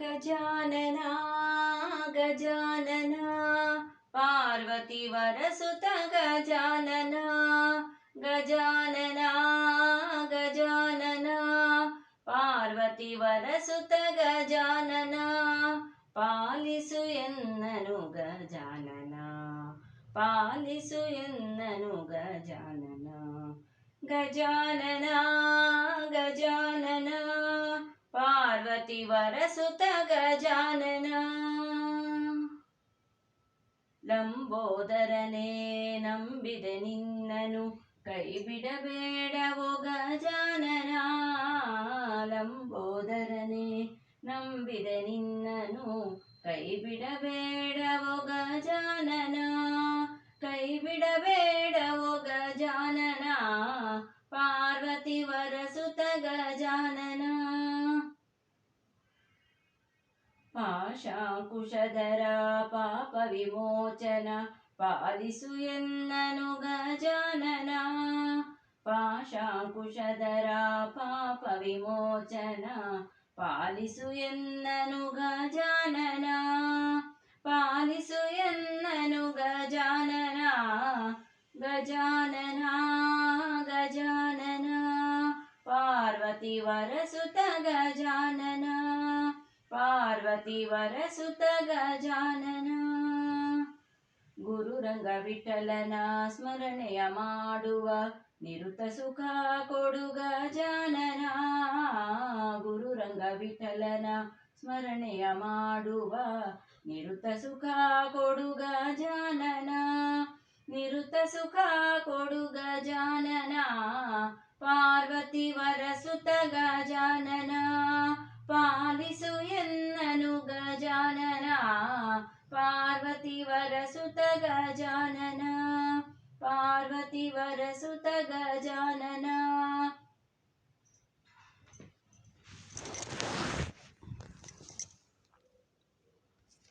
ಗಜಾನನ ಗಜಾನನ ಪಾರ್ವತಿ ವರಸುತ ಗಜಾನನ ಗಜಾನನ ಗಜಾನನ ಪಾರ್ವತಿ ವರಸುತ ಗಜಾನನ ಪಾಲಿಸು ಎನ್ನನು ಗಜಾನನ ಪಾಲಿಸು ಎನ್ನನು ಗಜಾನನ ಗಜಾನನ ಗಜಾನನ ವರಸುತ ಗಜಾನನ. ಲಂಬೋದರನೇ ನಂಬಿದೆ ನಿನ್ನನು ಕೈ ಬಿಡಬೇಡವೋ ಗಜಾನನ. ಲಂಬೋದರನೇ ನಂಬಿದೆ ನಿನ್ನನು ಕೈ ಬಿಡಬೇಡವೋ ಗಜಾನನ. ಕೈ ಬಿಡಬೇಡವೋ ಗಜಾನನ. ಪಾರ್ವತಿ ವರಸುತ ಗಜಾನನ. पाशाकुशधरा पापविमोचन पाप विमोचन पालिसु यन् ननु गजानना पाशां पालिसु यन् ननु गजानना पालिसु यन् ननु गजानना गजानना गजानन पार्वती वरसुत गजानना पार्व ಪಾರ್ವತಿ ಗಜಾನನ ಗುರುರಂಗ ವಿಠಲನ ಸ್ಮರಣೆಯ ಮಾಡುವ ನಿರುತ ಸುಖ ಕೊಡು ಗಜಾನನ. ಗುರುರಂಗ ವಿಠಲನ ಸ್ಮರಣೆಯ ಮಾಡುವ ನಿರುತ ಸುಖ ಕೊಡು ಗಜಾನನ. ನಿರುತ ಸುಖ ಕೊಡು ಗಜಾನನ. ಪಾರ್ವತಿ ವರಸುತ ಗಜಾನನ. ಪಾಲಿಸು ಎನ್ನನು पार्वतीवरसुत गजानन पार्वतीवरसुत गजानन।